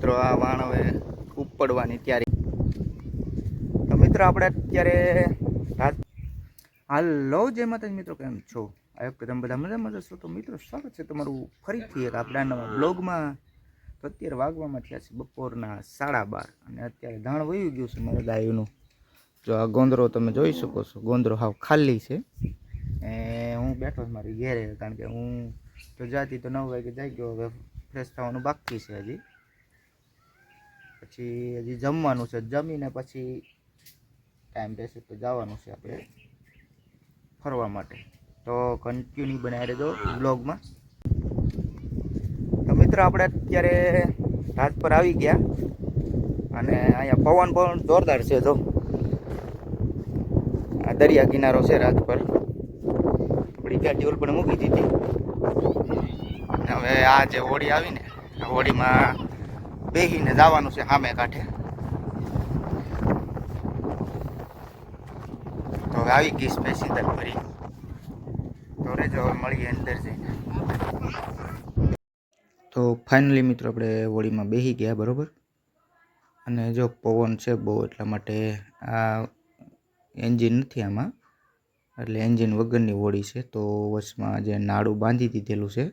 મિત્રો, આ વાણ હવે ઉપડવાની તૈયારી. તો મિત્રો, આપણે અત્યારે હાલો, જય માતાજી મિત્રો, કેમ છો? આ વખતે તમે બધા મજામાં જશો તો મિત્રો, સ્વાગત છે તમારું ફરીથી એક આપણા નવા બ્લોગમાં. તો અત્યારે વાગવામાં થયા છે બપોરના સાડા બાર અને અત્યારે ધાણ વયું ગયું છે મારા ગાયોનું જો આ ગોંદરો તમે જોઈ શકો છો. ગોંદરો હાવ ખાલી છે. એ હું બેઠો છું મારી ઘેરે, કારણ કે હું તો જાતી તો નવ વાગે જઈ ગયો હવે ફ્રેશ થવાનું બાકી છે હજી. પછી હજી જમવાનું છે. જમીને પછી ટાઈમ રહેશે તો જવાનું છે આપણે ફરવા માટે. તો કન્ટિન્યુ બનાવી રહેજો બ્લોગમાં તો મિત્રો આપણે અત્યારે રાત પર આવી ગયા અને અહીંયા પવન પવન જોરદાર છે જો. આ દરિયા કિનારો છે રાત પર. આપણી ગાડી ઓલ પણ મૂકી દીધી. હવે આ જે હોડી આવીને ને હોડીમાં બેહીને જવાનું છે સામે કાંઠે. તો હવે આવી ગઈ સ્પેસી ફરી. તો રેજો હવે મળીએ અંદર જઈને. તો ફાઇનલી મિત્રો આપણે હોળીમાં બેસી ગયા, બરોબર? અને જો પવન છે બહુ એટલા માટે આ એન્જિન નથી આમાં. એટલે એન્જિન વગરની હોળી છે. તો વચમાં જે નાડું બાંધી દીધેલું છે,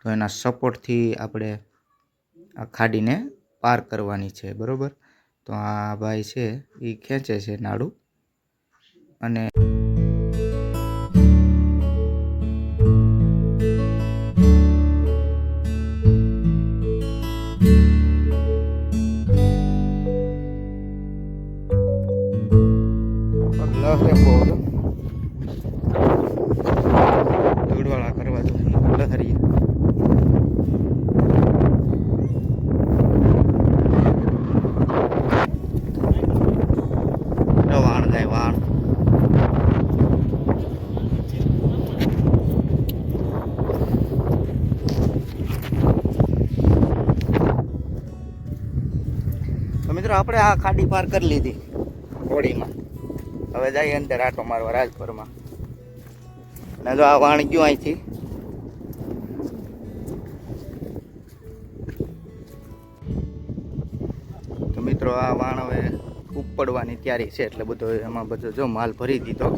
તો એના સપોર્ટથી આપણે આ ખાડીને પાર કરવાની છે, બરાબર? તો આ ભાઈ છે એ ખેંચે છે નાડું. અને જો વાણ જાય વાણ મિત્રો, આપણે આ ખાડી પાર કરી લીધી, હોડીમાં. હવે જઈએ અંદર આટો મારવા રાજપુરમાં. અને જો આ વાણ ગયું અહીંથી. મિત્રો, આ વાણ હવે ઉપડવાની તૈયારી છે એટલે બધો એમાં બધો જો માલ ભરી દીધો.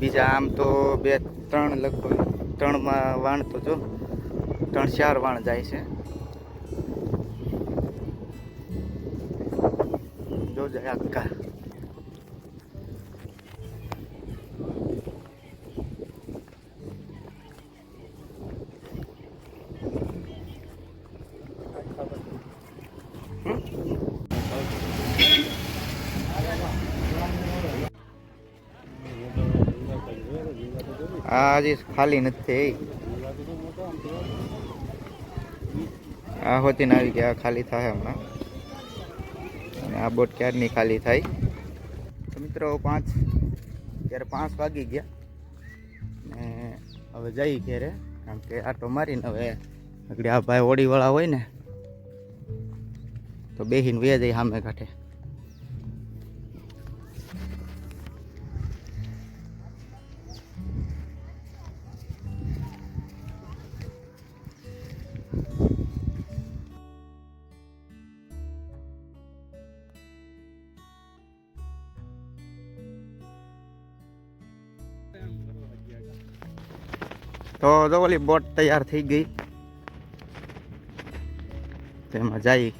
બીજા આમ તો બે, ત્રણ લગભગ, ત્રણમાં વાણ તો જો, ત્રણ, ચાર વાણ જાય છે. જો જાય આખા આ હજી ખાલી નથી થઈ આ હોતી આવી ગયા આ ખાલી થાય હમણાં અને આ બોટ ક્યારની ખાલી થાય તો મિત્રો પાંચ ત્યારે પાંચ વાગી ગયા ને હવે જઈ ઘેરે કારણ કે આટો મારીને હવે આગળ આ ભાઈ ઓડીવાળા હોય ને તો બેહીને વે જાય સામે કાંઠે તો જો ઓલી બોટ તૈયાર થઈ ગઈ. તેમાં જઈ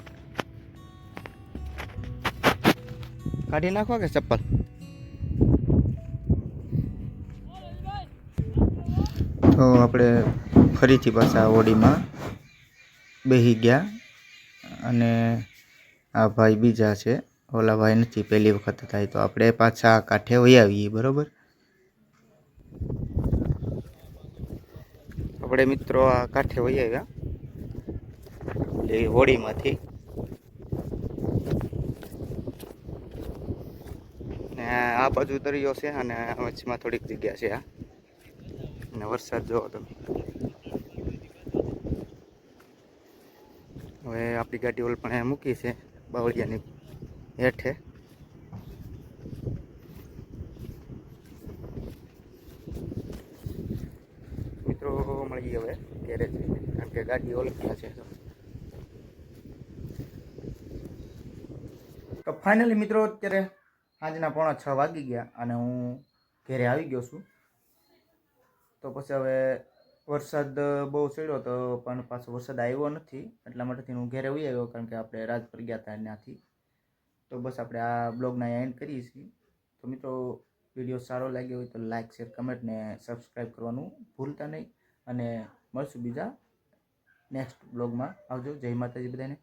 કાઢી નાખો કે ચપ્પલ? તો આપણે ફરીથી પાછા ઓડીમાં બેસી ગયા. અને આ ભાઈ બીજા છે. ઓલા ભાઈ નથી, પહેલી વખત થાય તો આપણે પાછા કાંઠે વહી આવીએ, બરોબર? આપણે મિત્રો આ કાંઠે વહી આવ્યા એટલે હોડીમાંથી. ને આ બાજુ દરિયો છે અને વચમાં થોડીક જગ્યા છે આ. અને વરસાદ જોવો તમે. હવે આપણી ગાડી ઓલ પણ મૂકી છે બાવળિયાની હેઠે. મિત્રો મળીએ હવે જઈને કારણ કે ગાડી ઓળખ્યા છે. તો ફાઇનલી મિત્રો અત્યારે સાંજના પોણા છ વાગી ગયા અને હું ઘેરે આવી ગયો છું. તો પછી હવે વરસાદ બહુ ચડ્યો તો પણ પાછો વરસાદ આવ્યો નથી. એટલા માટેથી હું ઘેરે ઉઈ આવ્યો કારણ કે આપણે રાજપર ગયા હતા ત્યાંથી. તો બસ આપણે આ બ્લોગના એન્ડ કરીએ છીએ. તો મિત્રો વીડિયો સારો લાગ્યો હોય તો લાઇક શેર કમેન્ટ ને સબસ્ક્રાઈબ કરવાનું ભૂલતા નહીં. અને મળશું બીજા નેક્સ્ટ બ્લોગમાં આવજો. જય માતાજી બધાને.